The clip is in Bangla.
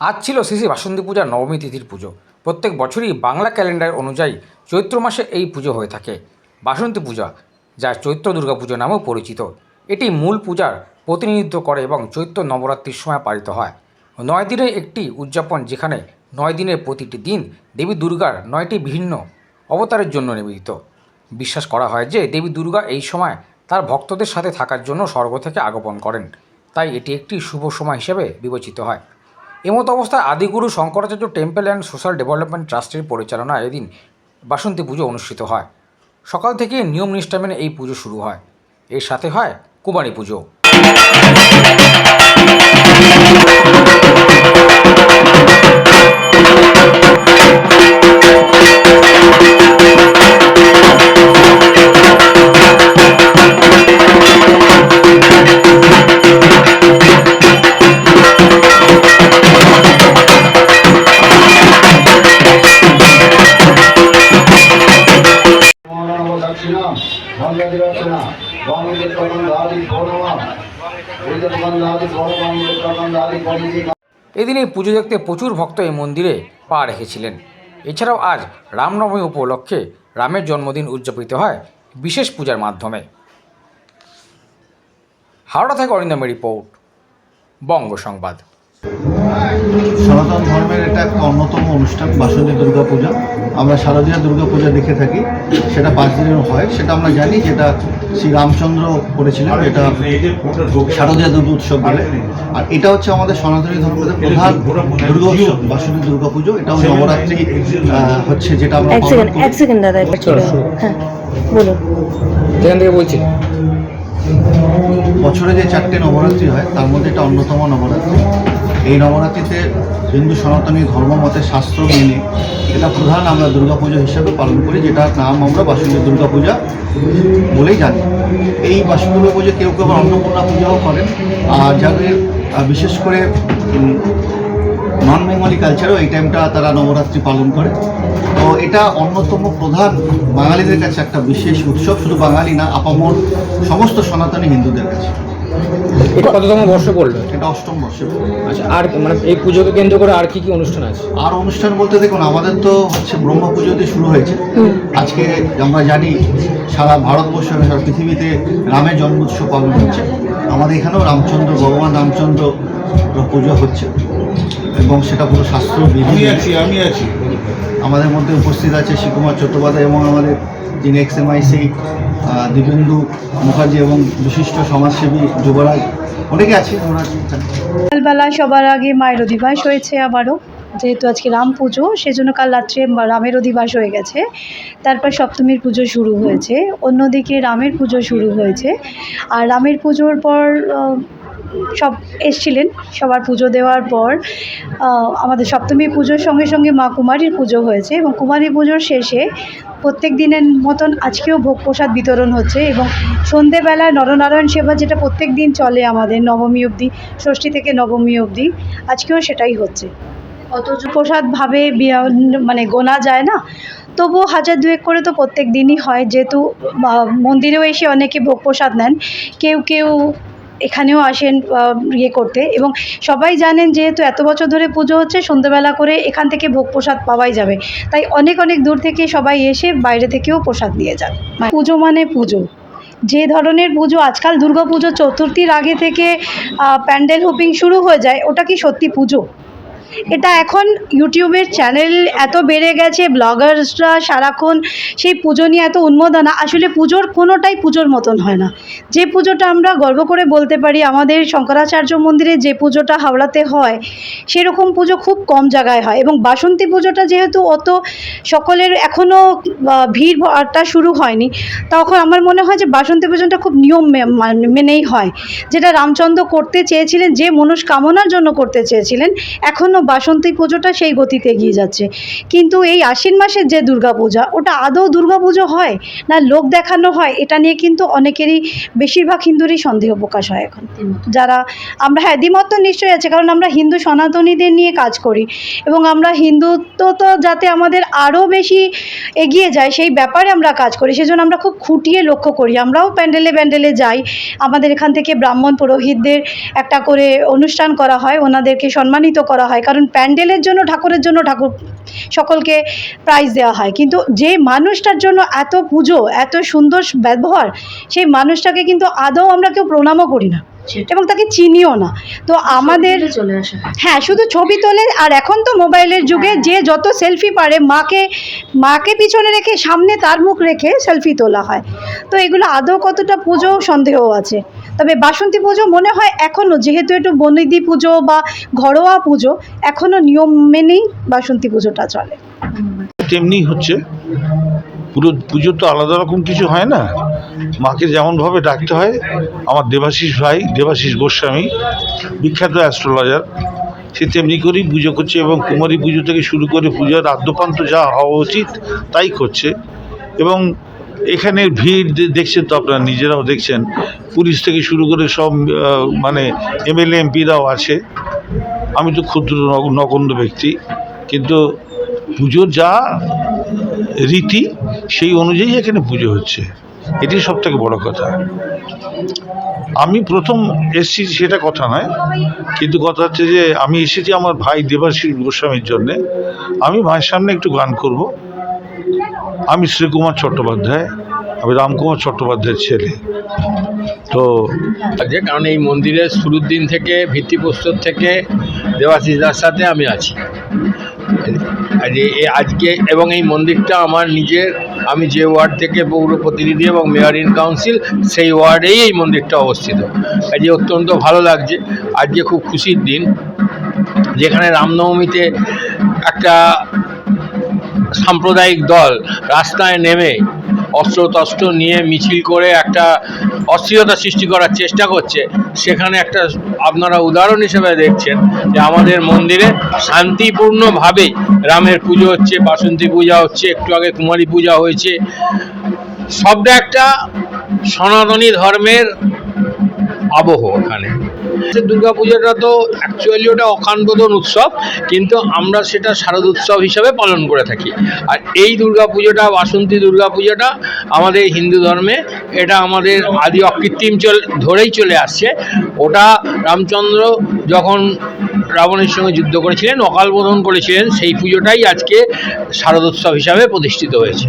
আজ ছিল শ্রী শ্রী বাসন্তী পূজার নবমী তিথির পুজো। প্রত্যেক বছরই বাংলা ক্যালেন্ডার অনুযায়ী চৈত্র মাসে এই পুজো হয়ে থাকে। বাসন্তী পূজা, যা চৈত্র দুর্গা পুজো নামেও পরিচিত। এটি মূল পূজার প্রতিনিধিত্ব করে এবং চৈত্র নবরাত্রির সময় পালিত হয়। নয় দিনের একটি উদযাপন যেখানে নয় দিনের প্রতিটি দিন দেবী দুর্গার নয়টি ভিন্ন অবতারের জন্য নিবেদিত। বিশ্বাস করা হয় যে দেবী দুর্গা এই সময় তার ভক্তদের সাথে থাকার জন্য স্বর্গ থেকে আগমন করেন। তাই এটি একটি শুভ সময় হিসেবে বিবেচিত হয়। এমতো অবস্থায় Adiguru Shankaracharya temple and social development ট্রাস্টের পরিচালনা এদিন বাসন্তী পুজো অনুষ্ঠিত হয়। সকাল থেকে নিয়ম নিষ্ঠা মেনে এই পুজো শুরু হয়। এর সাথে হয় কুমারী পুজো। পরিধি এদিন এই পুজো দেখতে প্রচুর ভক্ত এই মন্দিরে পা রেখেছিলেন। এছাড়াও আজ রামনবমী উপলক্ষে রামের জন্মদিন উদযাপিত হয় বিশেষ পূজার মাধ্যমে। হাওড়া থেকে অরিন্দমের রিপোর্ট, বঙ্গ সংবাদ। সনাতন ধর্মের এটা একটা অন্যতম অনুষ্ঠান বাসন্তী দুর্গা পূজা। আমরা শারদীয়া দুর্গা পূজা দেখে থাকি। সেটা পাঁচ দিনের হয়। সেটা আমরা জানি যেটা শ্রী রামচন্দ্র করেছিলেন। এটা শারদীয়া দুর্গা উৎসব বলে। আর এটা হচ্ছে আমাদের সনাতনী ধর্মের প্রধান দুর্গা উৎসব বাসন্তী দুর্গা পুজো। এটাও নবরাত্রি হচ্ছে যেটা আমরা এক সেকেন্ড দাদা হ্যাঁ বলুন। যেখান থেকে বলছি বছরে যে চারটে নবরাত্রি হয়, তার মধ্যে এটা অন্যতম নবরাত্রি। এই নবরাত্রিতে হিন্দু সনাতনী ধর্ম, মতে শাস্ত্র মেনে এটা প্রধান আমরা দুর্গাপুজো হিসেবে পালন করি যেটার নাম আমরা বাসন্তী দুর্গাপূজা বলেই জানি। এই বাসন্তী পুজো কেউ কেউ অন্নপূর্ণা পূজাও করেন। আর যাদের বিশেষ করে নন বেঙ্গলি কালচারও এই টাইমটা তারা নবরাত্রি পালন করে। তো এটা অন্যতম প্রধান বাঙালিদের কাছে একটা বিশেষ উৎসব শুধু বাঙালি না আপামর সমস্ত সনাতনী হিন্দুদের কাছে। এটা কততম বর্ষ পড়ল? এটা অষ্টম বর্ষে। আচ্ছা আর মানে এই পুজোকে কেন্দ্র করে আর কি কি অনুষ্ঠান আছে? আর অনুষ্ঠান বলতে দেখুন আমাদের তো হচ্ছে ব্রহ্মা পুজো দিয়ে শুরু হয়েছে। আজকে আমরা জানি সারা ভারতবর্ষ সারা পৃথিবীতে রামের জন্ম উৎসব পালন হচ্ছে। আমাদের এখানেও রামচন্দ্র ভগবান রামচন্দ্র পুজো হচ্ছে। এবং সেটা পুরো শাস্ত্র বিধি আছি আমি আছি। আমাদের মধ্যে উপস্থিত আছে শিবকুমার চট্টোপাধ্যায় এবং আমাদের যিনি ex M IC Dibyendu Mukherjee এবং বিশিষ্ট সমাজসেবী যুবরাজ। অনেকে আছে সকালবেলা সবার আগে মায়ের অধিবাস হয়েছে আবারও যেহেতু আজকে রাম পুজো সেজন্য কাল রাত্রে রামের অধিবাস হয়ে গেছে। তারপর সপ্তমীর পুজো শুরু হয়েছে অন্যদিকে রামের পুজো শুরু হয়েছে। আর রামের পুজোর পর সব এসছিলেন সবার পুজো দেওয়ার পর আমাদের সপ্তমী পুজোর সঙ্গে সঙ্গে মা কুমারীর পুজো হয়েছে এবং কুমারী পুজোর শেষে প্রত্যেক দিনের মতন আজকেও ভোগ প্রসাদ বিতরণ হচ্ছে এবং সন্ধেবেলা নরনারায়ণ সেবা যেটা প্রত্যেক দিন চলে আমাদের নবমী অবধি, ষষ্ঠী থেকে নবমী অবধি, আজকেও সেটাই হচ্ছে। অত প্রসাদভাবে মানে গোনা যায় না? তবুও হাজার দুয়েক করে তো প্রত্যেক দিনই হয়, যেহেতু মন্দিরেও এসে অনেকে ভোগ প্রসাদ নেন, কেউ কেউ এখানেও আসেন ইয়ে করতে। এবং সবাই জানেন যেহেতু এত বছর ধরে পুজো হচ্ছে, সন্ধ্যেবেলা করে এখান থেকে ভোগ প্রসাদ পাওয়াই যাবে। তাই অনেক অনেক দূর থেকে সবাই এসে বাইরে থেকেও প্রসাদ নিয়ে যান। পুজো মানে পুজো। যে ধরনের পুজো, আজকাল দুর্গা পুজো চতুর্থীর আগে থেকে প্যান্ডেল হোপিং শুরু হয়ে যায়, ওটা কি সত্যি পুজো? এটা এখন ইউটিউবের চ্যানেল এত বেড়ে গেছে ব্লগার্সরা সারাক্ষণ সেই পুজো নিয়ে এত উন্মোদনা। আসলে পুজোর কোনোটাই পুজোর মতন হয় না। যে পুজোটা আমরা গর্ব করে বলতে পারি, আমাদের শঙ্করাচার্য মন্দিরে যে পুজোটা হাওড়াতে হয়, সেরকম পুজো খুব কম জায়গায় হয়। এবং বাসন্তী পুজোটা যেহেতু অত সকলের এখনও ভিড় ভাড়টা শুরু হয়নি, তখন আমার মনে হয় যে বাসন্তী পুজোটা খুব নিয়ম মানে- মেনেই হয়। যেটা রামচন্দ্র করতে চেয়েছিলেন, যে মনস্কামনার জন্য করতে চেয়েছিলেন এখনও বাসন্তী পুজোটা সেই গতিতে এগিয়ে যাচ্ছে। কিন্তু এই আশ্বিন মাসের যে দুর্গাপূজা, ওটা আদৌ দুর্গাপুজো হয় না লোক দেখানো হয়, এটা নিয়ে কিন্তু অনেকেরই বেশিরভাগ হিন্দুরই সন্দেহ প্রকাশ হয় এখন। যারা, আমরা হ্যাঁ দ্বিমত নিশ্চয়ই আছে, কারণ আমরা হিন্দু সনাতনীদের নিয়ে কাজ করি এবং আমরা হিন্দুত্ব তো যাতে আমাদের আরও বেশি এগিয়ে যায়, সেই ব্যাপারে আমরা কাজ করি। সেজন্য আমরা খুব খুঁটিয়ে লক্ষ্য করি। আমরাও প্যান্ডেলে প্যান্ডেলে যাই। আমাদের এখান থেকে ব্রাহ্মণ পুরোহিতদের একটা করে অনুষ্ঠান করা হয়, ওনাদেরকে সম্মানিত করা হয়। কারণ প্যান্ডেলের জন্য ঠাকুরের জন্য ঠাকুর সকলকে প্রাইজ দেওয়া হয়। কিন্তু যে মানুষটার জন্য এত পুজো এত সুন্দর ব্যবহার সেই মানুষটাকে কিন্তু আদৌ আমরা কেউ প্রণামও করি না এবং তাকে চিনিও না। তো আমাদের হ্যাঁ। শুধু ছবি তোলে আর এখন তো মোবাইলের যুগে যে যত সেলফি পারে মাকে মাকে পিছনে রেখে সামনে তার মুখ রেখে সেলফি তোলা হয়। তো এগুলো আদৌ কতটা পুজো সন্দেহ আছে। তবে বাসন্তী পুজো মনে হয় এখনও যেহেতু একটু বনিদি পুজো বা ঘরোয়া পুজো এখনও নিয়ম মেনেই বাসন্তী পুজোটা চলে। তেমনি হচ্ছে, পুরো পুজো তো আলাদা রকম কিছু হয় না। মাকে যেমনভাবে ডাকতে হয়, আমার দেবাশিস ভাই, দেবাশিস গোস্বামী, বিখ্যাত অ্যাস্ট্রোলজার, সে তেমনি করেই পুজো করছে এবং কুমারী পুজো থেকে শুরু করে পুজোর আদ্যপান্ত যা হওয়া উচিত তাই করছে। এবং এখানে ভিড় দেখছেন তো আপনারা, নিজেরাও দেখছেন। পুলিশ থেকে শুরু করে সব মানে এমএলএ, এমপিরাও আছে। আমি তো ক্ষুদ্র নগ- নগণ্য ব্যক্তি, কিন্তু পুজোর যা রীতি, সেই অনুযায়ী এখানে পুজো হচ্ছে। এটি সব থেকে বড় কথা। আমি প্রথম এসেছি, সেটা কথা নয়, কিন্তু কথা হচ্ছে যে, আমি এসেছি আমার ভাই দেবাশিস গোস্বামীর জন্যে। আমি ভাইয়ের সামনে একটু গান করব। আমি শ্রীকুমার চট্টোপাধ্যায়, আমি রামকুমার চট্টোপাধ্যায়ের ছেলে। তো আছে কারণ এই মন্দিরের শুরুর দিন থেকে ভিত্তিপ্রস্তর থেকে দেবাশিস দার সাথে আমি আছি। আজকে এবং এই মন্দিরটা আমার নিজের, আমি যে ওয়ার্ড থেকে পৌর প্রতিনিধি এবং মেয়র ইন কাউন্সিল, সেই ওয়ার্ডেই এই মন্দিরটা অবস্থিত। আজকে অত্যন্ত ভালো লাগছে, আজকে খুব খুশির দিন। যেখানে রামনবমীতে একটা সাম্প্রদায়িক দল রাস্তায় নেমে অস্ত্র তস্ত্র নিয়ে মিছিল করে একটা অস্থিরতা সৃষ্টি করার চেষ্টা করছে। সেখানে একটা আপনারা উদাহরণ হিসেবে দেখছেন যে আমাদের মন্দিরে শান্তিপূর্ণভাবেই রামের পুজো হচ্ছে, বাসন্তী পূজা হচ্ছে, একটু আগে কুমারী পূজা হয়েছে। সবটা একটা সনাতনী ধর্মের আবহ ওখানে। দুর্গা পুজোটা তো অ্যাকচুয়ালি ওটা অকানবোধন উৎসব, কিন্তু আমরা সেটা শারদ উৎসব হিসাবে পালন করে থাকি। আর এই দুর্গা পুজোটা বাসন্তী দুর্গা পুজোটা আমাদের হিন্দু ধর্মে, এটা আমাদের আদি অকৃত্রিম চল ধরেই চলে আসছে। ওটা রামচন্দ্র যখন রাবণের সঙ্গে যুদ্ধ করেছিলেন অকালবোধন করেছিলেন, সেই পুজোটাই আজকে শারদোৎসব হিসাবে প্রতিষ্ঠিত হয়েছে।